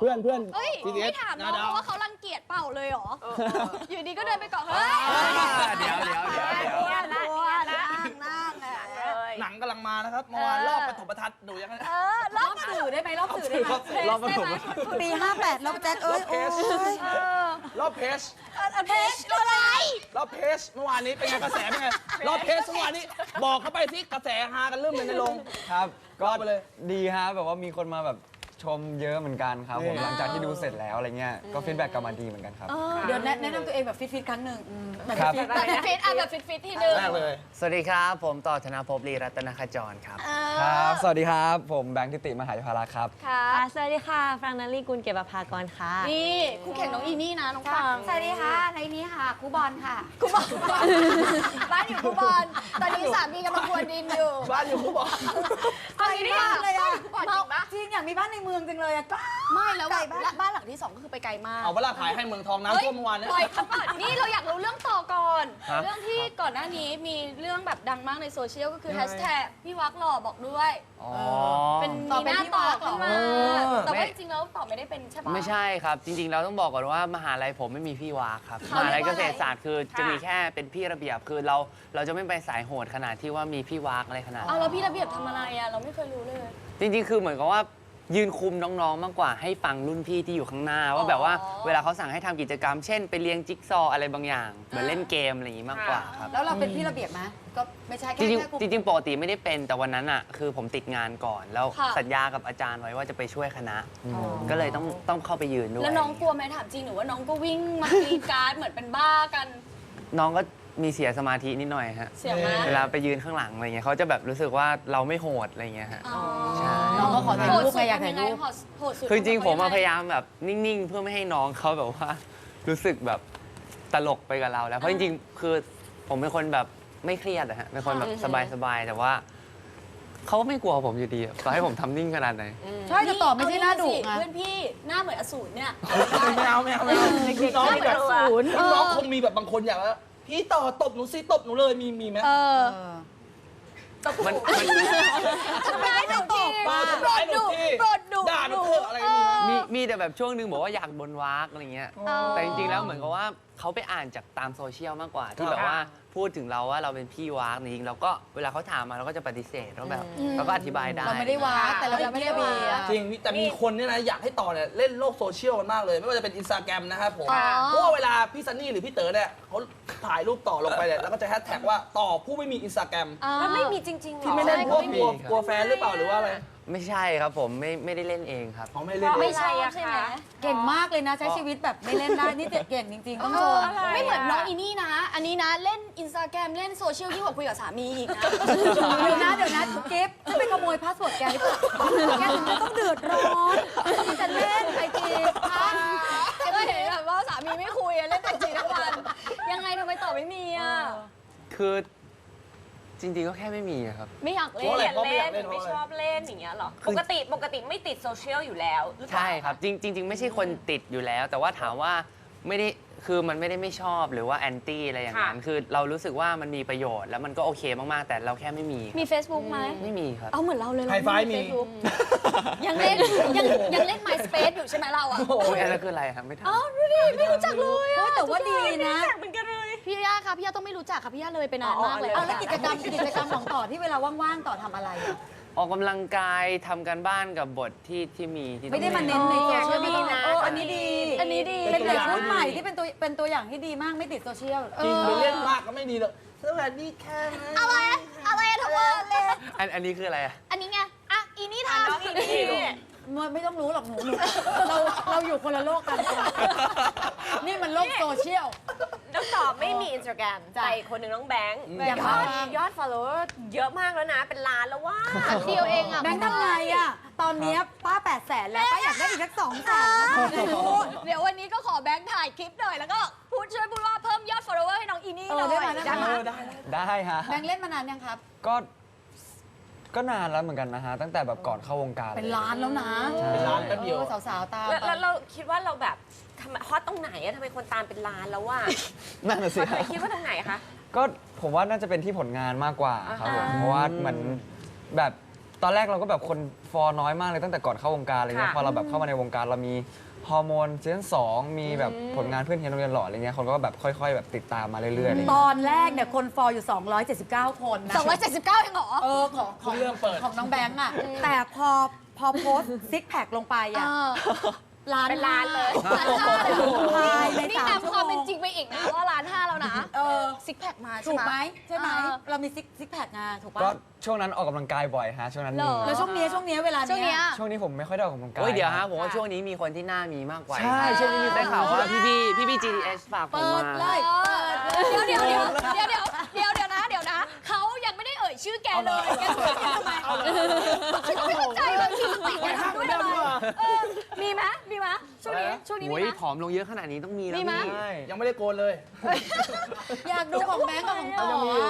พื่อนเพื่อน เฮ้ย TTS ไม่ถามน้องดาว ว่าเขารังเกียจเปล่าเลยเหรอ อยู่ดีก็เดินไปก่อนเฮ้ยเดี๋ยวเดี๋ยวเดี๋ยวเดี๋ยวเนี่ยละเนี่ยละนั่งอะเลยหนังกำลังมานะครับเมื่อวานรอบปฐมทัศน์ดูยังไง เออรอบสื่อได้ไหมรอบสื่อได้ไหมรอบปฐม ปี 58รอบแจ็คเอ้ย โอ้ยรอบเพจเพจอะไร รอบเพจเมื่อวานนี้เป็นไงกระแสเป็นไงรอบเพจเมื่อวานนี้บอกเข้าไปสิกระแสฮากันเริ่มเลยในโรง ครับ ก็ไปเลยดีฮะแบบว่ามีคนมาแบบ ชมเยอะเหมือนกันครับผมนี่หลังจากที่ดูเสร็จแล้วอะไรเงี้ย ก็ฟีดแบ็กกลับมาดีเหมือนกันครับ เดี๋ยวแนะแนะนำตัวเองแบบฟิตๆครั้งหนึ่งอืมแบบครับ ฟิตแบบฟิตๆอะแบบฟิตๆทีนึงแรกเลยสวัสดีครับ ผมต่อธนภพลีรัตนขจรครับครับ สวัสดีครับ ผมแบงค์ทิติมหาวิทยาลัยครับ ค่ะ ค่ะสวัสดีค่ะ ฟรังนารีกุลเก็บประภากรค่ะ นี่คู่แข่งน้องอีนี่นะน้องฟังสวัสดีค่ะในนี้ค่ะครูบอลค่ะกูบอลบ้านอยู่กูบอลตอนนี้สามีกำลังควนดินอยู่ บ้านอยู่ผู้บอก เอางี้ดีกว่าเลยอะก่อนจริงปะจริงอยากมีบ้านในเมืองจังเลยอะก็ไม่แล้วบ้านบ้านหลังที่สองก็คือไปไกลมากเอาเวลาขายให้เมืองทองน้ำท่วมเมื่อวานเนี่ย ปล่อยเขาก่อนนี่เราอยากรู้เรื่องต่อก่อน ฮะ เรื่องที่ก่อนหน้านี้มีเรื่องแบบดังมากในโซเชียลก็คือแฮชแท็กพี่วักหล่อบอกด้วย อ๋อ เป็นต่อมีเป็นหน้าพี่ต่อวักเหรอขึ้นมาเออ แต่ว่าจริงๆแล้วตอบไม่ได้เป็นใช่ปะ ไม่ใช่ครับ จริงๆ เราต้องบอกก่อนว่ามหาลัยผมไม่มีพี่วากครับเขามหาเรีลัยยกเกว่าอะไรษตรศาสตร์คือจะมีแค่เป็นพี่ระเบียบคือเราเราจะไม่ไปสายโหดขนาดที่ว่ามีพี่วากอะไรขนาดเอานั้นแล้วพี่ระเบียบทำอะไรอะเราไม่เคยรู้เลย จริงๆ คือเหมือนกับว่ายืนคุมน้องๆ มากกว่าให้ฟังรุ่นพี่ที่อยู่ข้างหน้า ว่าแบบว่าอ๋อเวลาเขาสั่งให้ทำกิจกรรม เช่น ไปเรียงจิ๊กซอว์อะไรบางอย่างเหมือนเล่นเกมอะไรอย่างนี้มากกว่าครับ แล้วเราเป็นพี่ระเบียบไหมก็ไม่ใช่จแค่ริงแค่ครูๆจริงๆปกติไม่ได้เป็นแต่วันนั้นอะคือผมติดงานก่อน แล้วค่ะ สัญญากับอาจารย์ไว้ว่าจะไปช่วยคณะก็เลยต้องต้องเข้าไปยืนด้วยแล้วน้องกลัวไหมถามจริงหรือว่าน้องก็วิ่งมากรีดกราร์ดเหมือนเป็นบ้ากัน น้องก็ มีเสียสมาธินิดหน่อยฮะ เสียงมาเวลาไปยืนข้างหลังอะไรเงี้ยเขาจะแบบรู้สึกว่าเราไม่โหดอะไรเงี้ยฮะ อ๋อใช่ น้องก็ขอถ่ายโหดรูปสุไงดอยากถ่ายทำยังไงรูป โหดโหดสุดคือจริงๆผมอะทำพยังไงยายามแบบนิ่งๆ เพื่อไม่ให้น้องเขาแบบว่า รู้สึกแบบตลกไปกับเราแล้วเพราะจริงๆ คือผมเป็นคนแบบไม่เครียดอะฮะเป็นคนแบบสบายๆแต่ว่าเขาก็ไม่กลัวผมอยู่ดีอะต่อให้ผมทำนิ่งขนาดไหน ใช่จะตอบไม่ใช่หน้าดุไงเพื่อนพี่หน้าเหมือนอสูรเนี่ย ไม่เอาไม่เอาไม่เอาน้องแบบน้องคงมีแบบบางคนอยากว่า พี่ต่อตบหนูสิตบหนูเลยมีมีไหมเออมันมัน ทำร้ายหนูทีปาทำร้ายหนูทีโปรดดุด่าหนูเถอะอะไรอย่างงี้มีไหม มีมีแต่แบบช่วงหนึงบอกว่าอยากบนวากอะไรเงี้ย อ๋อ แต่จริงๆแล้วเหมือนกับว่าเขาไปอ่านจากตามโซเชียลมากกว่า ที่แบบว่าพูดถึงเราว่าเราเป็นพี่วากจริงๆเราก็เวลาเขาถามมาเราก็จะปฏิเสธแล้วแบบเราก็อธิบายได้ เราไม่ได้วากแต่เรายังไม่ได้เบียร์ จริงแต่มีคนเนี่ยนะอยากให้ต่อเนี่ยเล่นโลกโซเชียลกันมากเลย ไม่ว่าจะเป็นอินสตาแกรมนะครับผมอ๋อเพราะว่าเวลาพี่ซันนี่หรือพี่เต๋อเนี่ยเขาถ่ายรูปต่อลงไปเนี่ยแล้วก็จะแฮชแท็กว่าต่อผู้ไม่มีอินสตาแกรมแล้วไม่มีจริงๆหรที่อไม่เล่นเพราะไม่กมีลัวครับกลัวแฟนหรือเปล่าหรือว่าอะไร ไม่ใช่ครับผมไม่ไม่ได้เล่นเองครับ เขาไม่เล่นเลไม่ยใช่อะใช่ไหมค่ะเก่งมากเลยนะ ใช้ชีวิตแบบไม่เล่นได้ นี่เก่งจริงๆต้องชม ไม่เหมือนน้องอีนี่นะ อันนี้นะเล่นอินสตาแกรมเล่นโซเชียลยิ่งกว่าคุยกับสามีอีกนะ เดี๋ยวนะเดี๋ยวนะกิฟต์จะไปขโมยพาสเวิร์ดแกหรือเปล่าแกถึงจะต้องเดือดร้อนที่จะเล่นไอจีพันก็เห็นแบบว่าสามีไม่คุยอะเล่นไอจีทั้งวัน ยังไงทำไมต่อไม่มีอะ คือ จริงๆก็แค่ไม่มีอะครับ ไม่อยากเพเล่ราะอะไรนเพราะไม่อยากเล่เล่นนไม่เพราะอะไรชอบเล่นอย่างเงี้ยเหรอคือปกติปกติไม่ติดโซเชียลอยู่แล้วหรือเปล่า ใช่ครับ จริงจริง ๆ ไม่ใช่คนติดอยู่แล้ว แต่ว่าถามว่าไม่ได้คือมันไม่ได้ไม่ชอบหรือว่าแอนตี้อะไรอย่างนั้นคือเรารู้สึกว่ามันมีประโยชน์แล้วมันก็โอเคมากๆ แต่เราแค่ไม่มีมี Facebook ไหม ไม่มีครับ เอาเหมือนเราเลยเราไฮไฟว์มี เฟซบุ๊กยังเล่นยังยังเล่น MySpace อยู่ใช่ไหมเราอะโอ้ยอันนั้นคืออะไรครับไม่ทันอ้าวดูดิไม่รู้จักเลยอะแต่ว่าดีนะเหมือนกันเลย พี่ย่าค่ะพี่ย่าต้องไม่รู้จักค่ะพี่ย่าเลยไปนานมากเลยอ๋เอาอแล้วกิจกรรมกิจกรรมของต่อที่เวลาว่างๆต่อทำอะไรอะออกกำลังกายทำการบ้านกับบทที่ที่มีที่ต้องไม่ได้มาเน้นในโซเชียลดีนะโอ้อันนี้ดีอันนี้ดี เป็นเด็กรุ่นใหม่ที่เป็นตัวเป็นตัวอย่างที่ดีมากไม่ติดโซเชียลจริงไปเล่นมากก็ไม่ดีเลยสวัสดีค่ะอะไรอะอะไรอะทั้งวันเลย อันอันนี้คืออะไรอะอันนี้ไง อะ อีนี่ทำน้องอีนี่ไม่ไม่ต้องรู้หรอกหนูหนูเราเราอยู่คนละโลกกันค่ะนี่มันโลกโซเชียล น้องต่อไม่มีอินสตาแกรมจ้ะแต่อีกคนหนึ่งน้องแบงค์อยากยฟัองดยอด follower เยอะมากแล้วนะ เป็นล้านแล้วว่า เดียวเองอะแบงค์ทำไงอะ ตอนเนี้ยป้า8ปดแสนแล้ว ป้าอยากได้อีกสักสองแสนนะเดี๋ยววันนี้ก็ขอแบงค์ถ่ายคลิปหน่อยแล้วก็พูดช่วยพูดว่าเพิ่มยอด follower ให้น้องอีนี่เอหน่ออยได้ไหมได้ไหมเออได้ได้ได้ฮะแบงค์เล่นมานานยังครับ ก็ก็นานแล้วเหมือนกันนะฮะ ตั้งแต่แบบก่อนเข้าวงการเป็นล้านแล้วนะใช่เป็นล้านแป๊บเดียวออสาวๆตามแล้วไปแล้วเราคิดว่าเราแบบทำไมฮอตตรงไหนอะทำไมคนตามเป็นล้านแล้วว่านั่นน่ะสิเคฮะยคิดว่าตรงไหนคะ ก็ผมว่าน่าจะเป็นที่ผลงานมากกว่าครับผมอ่าเพราะว่าเหมือนแบบตอนแรกเราก็แบบคนฟอร์น้อยมากเลยตั้งแต่ก่อนเข้าวงการอะไรเงี้ยค่ะพอเราแบบเข้ามาในวงการเรามีฮอร์โมนซีซั่นสองมีแบบผลงานเพื่อนเฮียโรงเรียนหล่ออะไรเงี้ยคนก็แบบค่อย ๆ แบบติดตามมาเรื่อยๆอะไรตเงี้ยอนแรกเนี่ยคนฟอลอยู่ 279 คนนะ 279เองเหรอ เออของของเริ่มเปิด ของน้องแบงค์อะ แต่พอพอโพสซิกแพคลงไปเออ่ะอล้านเป็นล้านเลยล้านห้าเลยเหรอภายในนี่สามนำชั่วความโมเป็นงจริงไปอีกนะว่าล้านห้าแล้วนะ เออซิกแพคมาใช่ถูกไหไหมม ใช่ไหมเออ เรามีซิกซิกแพคงานถูกปะก็ช่วงนั้นออกกำลังกายบ่อยฮะช่วงนั้นเหรมีอแล้วช่วงนี้ช่วงนี้เวลาช่วงเนี้ยช่วงนี้ผมไม่ค่อยได้ออกกำลังกายโอ้ยเดี๋ยวฮะครับผมว่าช่วงนี้มีคนที่หน้ามีมากกว่าใช่ช่วงนี้มีได้ข่าวว่าพี่พี่พี่พี่ GTS ฝากผมเปิดมาเลยเออเดี๋ยวเดี๋ยวเดี๋ยวเดี๋ยวเดี๋ยวเดี๋ยวนะเดี๋ยวนะเขา ยังไม่ได้เอ่ยชื่อแกเลยแกจะไปทำไมฉันก็ไม่เข้าใจเลยที่ติแกทำด้วยอะไรเออมีไหมมีไหมช่วงนี้ช่วงนี้มีโอ้ยไหม ผอมลงเยอะขนาดนี้ต้องมีแล้วมีไหม พี่ใช่ยังไม่ได้โกนเลย อยากดูของแบงค์กับของต่อ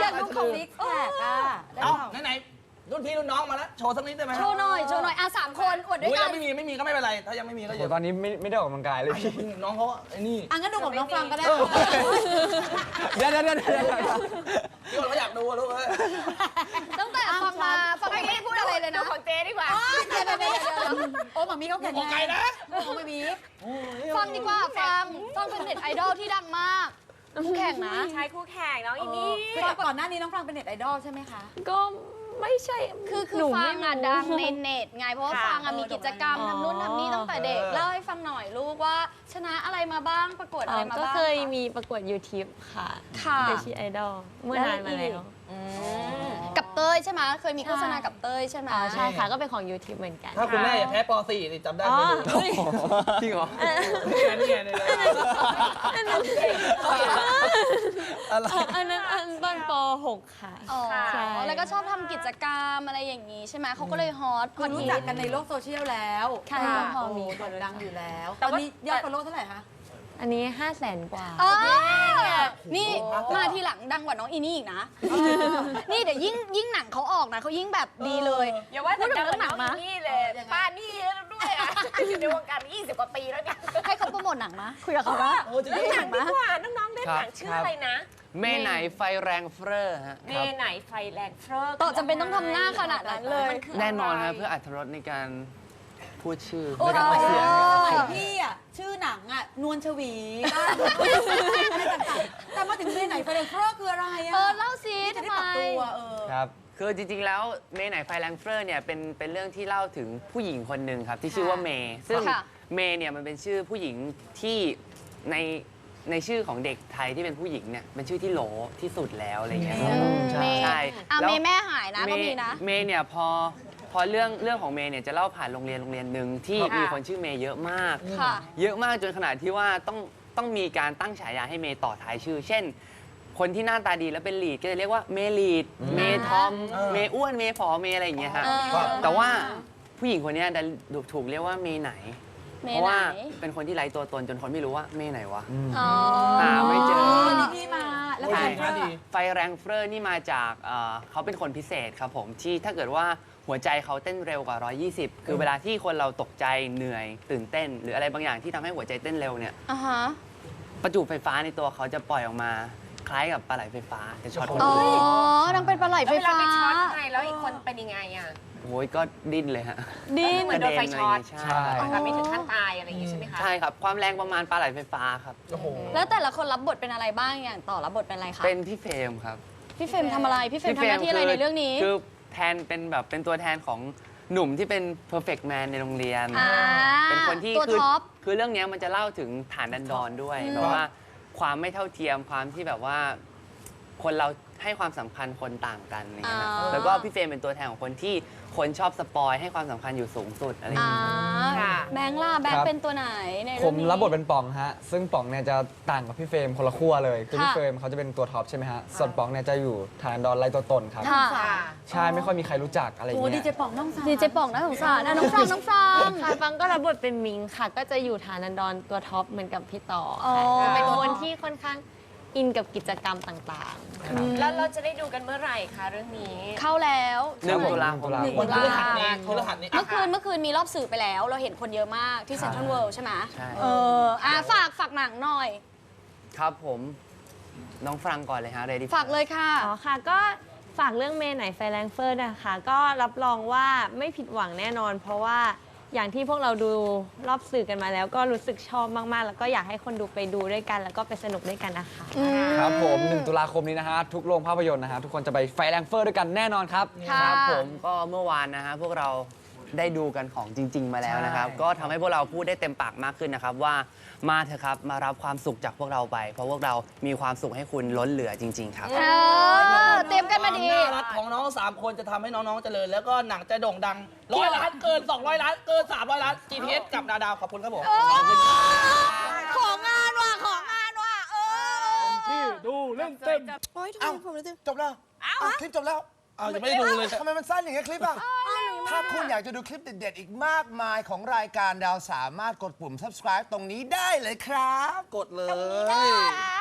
อยากดูของซิกแพคอะได้เอ้า เปล่าไหนๆรุ่นพี่รุ่นน้องมาแล้ว โชว์สักนิดได้ไหมโชว์หน่อยโชว์หน่อยอะสามคนอวดด้วยโอ้ยกัยันงไม่มีไม่มีก็ไม่เป็นไร ถ้ายังไม่มีก็โอ้อโหย่าตอนนี้ไม่ไม่ได้ออกกำลังกายเลยพี่ น้องเขาไอ้นี่ อะงั้นดูของน้องฟังก็ได้ เดี๋ยวเดี๋ยวเดี๋ยวเดี๋ยว พี่คนเขาอยากดูอะลูกเอ้ยตั้งแต่ฟังมาฟังไม่ได้พูดอะไรเลยนะของเจ๊ดีกว่าเดี๋ยวเดี๋ยวเดี๋ยวโอ้หมามีเขาแข็งโอ้ไกลนะโอ้หมามีฟังดีกว่าฟังฟังเป็นเน็ตไอดอลที่ดังมากคู่แข่งนะ ใช้คู่แข่งน้องอินนี่คือก่อนหน้านี้น้องฟังเป็นเน็ตไอดอลใช่ไหมคะ ก็ ไม่ใช่ คือคือหนูฟัไม่งอะรู้ ดังในเน็ตไงเพราะว่าค่ะฟังอะมีกิจกรรมอ๋อทำนู่นทำนี่ตั้งแต่เด็กเออเล่าให้ฟังหน่อยลูกว่าชนะอะไรมาบ้างประกวดอ๋อะอไรมาก็บ้างเคยมีประกวด YouTube ค่ะ ค่ะเป็นชีไอดอลเมื่อนานมาแล้วกับเต้ ยใช่ไหมเคยมีโฆษณากับเต้ยใช่ไหมอ๋อใช่ค่ะก็เป็นของ YouTube เหมือนกันถ้าคุณแม่อย่าแพ้ป .4 นี่จำได้อ๋อไหมดูจริงเหรอนี่ไงนี่ไงนี่ไงอะไรอันนั้นอันตอนป .6 ค่ะอ๋อใช่แล้วก็ชอบทำกิจกรรมอะไรอย่างนี้ใช่ไหมเขาก็เลยฮอตคือรู้จักกันในโลกโซเชียลแล้วค่ะพอมีคนดังอยู่แล้วแต่ตอนว่านี้ยอดฟอลโล่เท่าไหร่คะ อันนี้5 0 0แสนกว่า เออนี่มาทีหลังดังกว่าน้องอีนี่อีกนะ นี่เดี๋ยวยิ่งยิ่งหนังเขาออกนะเขายิ่งแบบดีเลยอย่าว่าแต่พูดถึดังงเรื่องหนัน้งองมาอินนี่เลยป้านี่แล้วด้วยอะอยู่ในวงการมา20 กว่าปีแล้วเนี่ยให้เขาโปรโมทหนังมะคุยกับเขาปะโอ้จริงเล่นๆหนังดีกว่าน้องๆเล่นหนังชื่ออะไรนะแม่ไหนไฟแรงเฟ้อฮะเมไหนไฟแรงเฟ้อต่อจำเป็นต้องทำหน้าขนาดนั้นเลยมันคือแน่นอนอะไรครับเพื่ออัธรสในการ พูดชื่อโอ้ในการออกเสียงสมัยพี่อะชื่อหนังอะนวลชวีอะไรต่างๆแต่มาถึงเมไหนไฟเดนเฟอร์คืออะไรอะเออเล่าซิจะทำได้ไมปรับตัวเออ ครับ คือจริงๆ แล้วเมย์ไหนไฟแรงเฟอร์เนี่ยเป็นเป็นเรื่องที่เล่าถึงผู้หญิงคนหนึ่งครับ ที่ชื่อว่าเมย์ซึ่งค่ะ เมย์เนี่ยมันเป็นชื่อผู้หญิงที่ในในชื่อของเด็กไทยที่เป็นผู้หญิงเนี่ยเป็นชื่อที่โหลที่สุดแล้วอะไรเงี้ยอืมเมย์ใช่อะแล้ว เมย์แม่หายนะก็มีนะ เมย์เนี่ยพอ พอเรื่องเรื่องของเมย์เนี่ยจะเล่าผ่านโรงเรียนโรงเรียนหนึ่งที่ค่ะมีคนชื่อเมย์เยอะมาก ค่ะ เยอะมากจนขนาดที่ว่าต้องต้องมีการตั้งฉายาให้เมย์ต่อท้ายชื่อ เช่น คนที่หน้าตาดีแล้วเป็นลีดก็จะเรียกว่าเมย์ลีด เมย์ทอม เออ เมย์อ้วน เมย์ฝอเมย์อะไรอย่างเงี้ยฮะเออครับแต่ว่าผู้หญิงคนเนี้ยดันถูกเรียกว่าเมย์ไหน เมเพย์ราะไหนว่าเป็นคนที่ไร้ตัวตนจนคนไม่รู้ว่าเมย์ไหนวะ อ๋อหาไม่เจอวันนี้พี่มา แล้วโอ้ยใครดีนะดีไฟแรงเฟอร์นี่มาจากเอ่อเขาเป็นคนพิเศษครับผมที่ถ้าเกิดว่าหัวใจเขาเต้นเร็วกว่า 120 คือเวลาที่คนเราตกใจเหนื่อย ตื่นเต้น หรืออะไรบางอย่างที่ทำให้หัวใจเต้นเร็วเนี่ยอะฮะประจุไฟฟ้าในตัวเขาจะปล่อยออกมาคล้ายกับปลาไหลไฟฟ้าแต่ช็อตคนอ๋ออื่นนังเป็นปลาไหลแล้วไฟเวลาฟ้า ไปช็อตใครแล้วอีกคนเป็นยังไงอะ โอ้ยก็ดิ้นเลยฮะดีเหมือนโดนไฟช็อตใช่ใช่แต่ไม่ถึงขั้นตายอะไรอย่างงี้ใช่ไหมคะ ใช่ครับ ความแรงประมาณปลาไหลไฟฟ้าครับ โอ้โห แล้วแต่ละคนรับบทเป็นอะไรบ้างอย่างต่อรับบทเป็นอะไรคะเป็นพี่เฟรมครับพี่เฟรมทำอะไรพี่เฟรมทำหน้าที่อะไรในเรื่องนี้ คือแทนเป็นแบบเป็นตัวแทนของหนุ่มที่เป็น perfect man ในโรงเรียน อ่าเป็นคนที่ตัวคือท็อป คือเรื่องเนี้ยมันจะเล่าถึงฐานดันดอนด้วยอืมแบบว่า ความไม่เท่าเทียมความที่แบบว่า คนเราให้ความสำคัญคนต่างกันอย่างเงี้ยนะอ่าแล้วก็พี่เฟรมเป็นตัวแทนของคนที่คนชอบสปอยให้ความสำคัญอยู่สูงสุดอะไรอย่างอ่าเงี้ย ค่ะแบงค์ล่ะแบงครัค์บ เป็นตัวไหนในผเรื่อมงนี้ รับบทเป็นป๋องฮะ ซึ่งป๋องเนี่ยจะต่างกับพี่เฟรมคนละขั้วเลยคือค่ะพี่เฟรมเขาจะเป็นตัวท็อปใช่ไหมฮะ ส่วนป๋องเนี่ยจะอยู่ฐานดอนไร้ตัวตนครับ ค่ะค่ะใช่ ไม่ค่อยมีใครรู้จักอะไรอย่างโอ้ดีเงี้ยเจป๋องน้องสาวดีเจป่องน่าสงสารนะน้องฟรางน้องฟรางค่ะฟังก็รับบทเป็นมิงค่ะ ก็จะอยู่ฐานันดรตัวท็อปเหมือนกับพี่ต่ออ๋อค่ะจะเป็นคนที่ค่อนข้าง อินกับกิจกรรมต่างแล้วเราจะได้ดูกันเมื่อไหร่คะเรื่องนี้เข้าแล้วหนึ่งตุลาคมหนึ่งวันพฤหัสนี้พฤหัสนี้เมื่อคืนเมื่อคืนมีรอบสื่อไปแล้ว เราเห็นคนเยอะมากที่เซ็นทรัลเวิลด์ใช่ไหมใช่ เอออะฝากฝากหนังหน่อย ครับผม น้องฟรังก่อนเลยฮะเรดี้ฝากเลยค่ะๆอ๋อค่ะก็ฝากเรื่องเมย์ไหนไฟแรงเฟอร์นะคะ ก็รับรองว่าไม่ผิดหวังแน่นอน เพราะว่า อย่างที่พวกเราดูรอบสื่อกันมาแล้ว ก็รู้สึกชอบมากๆ แล้วก็อยากให้คนดูไปดูด้วยกัน แล้วก็ไปสนุกด้วยกันนะคะ ครับผม 1 ตุลาคมนี้นะฮะ ทุกโรงภาพยนตร์นะฮะ ทุกคนจะไปไฟแรงเฟอร์ด้วยกันแน่นอนครับ ครับผมก็เมื่อวานนะฮะพวกเรา ได้ดูกันของจริง ๆ มาแล้วนะครับก็ทำให้พวกเราพูดได้เต็มปากมากขึ้นนะครับ ว่ามาเถอะครับมารับความสุขจากพวกเราไป เพราะพวกเรามีความสุขให้คุณล้นเหลือจริง ๆ ครับ เออเตรียมกันมาดี ควน่ารักของน้องสามคนจะทำให้น้องๆเจริญ แล้วก็หนังจะโด่งดังร้อยล้านเกิน 200 ล้านเกิน 300 ล้าน GPS กับดาดาวขอบคุณครับผม ของานว่ะ ของงานว่ะ เออ ที่ดูเรื่องเต็มเอ้าจบแล้วอ้าวคลิปจบแล้ว อ้าวยังไม่ได้ดูเลย ทำไมมันสั้นอย่างเงี้ยคลิปอะ ถ้าคุณอยากจะดูคลิปเด็ดๆ อีกมากมายของรายการดาวสามารถกดปุ่ม subscribe ตรงนี้ได้เลยครับ กดเลยนะคะ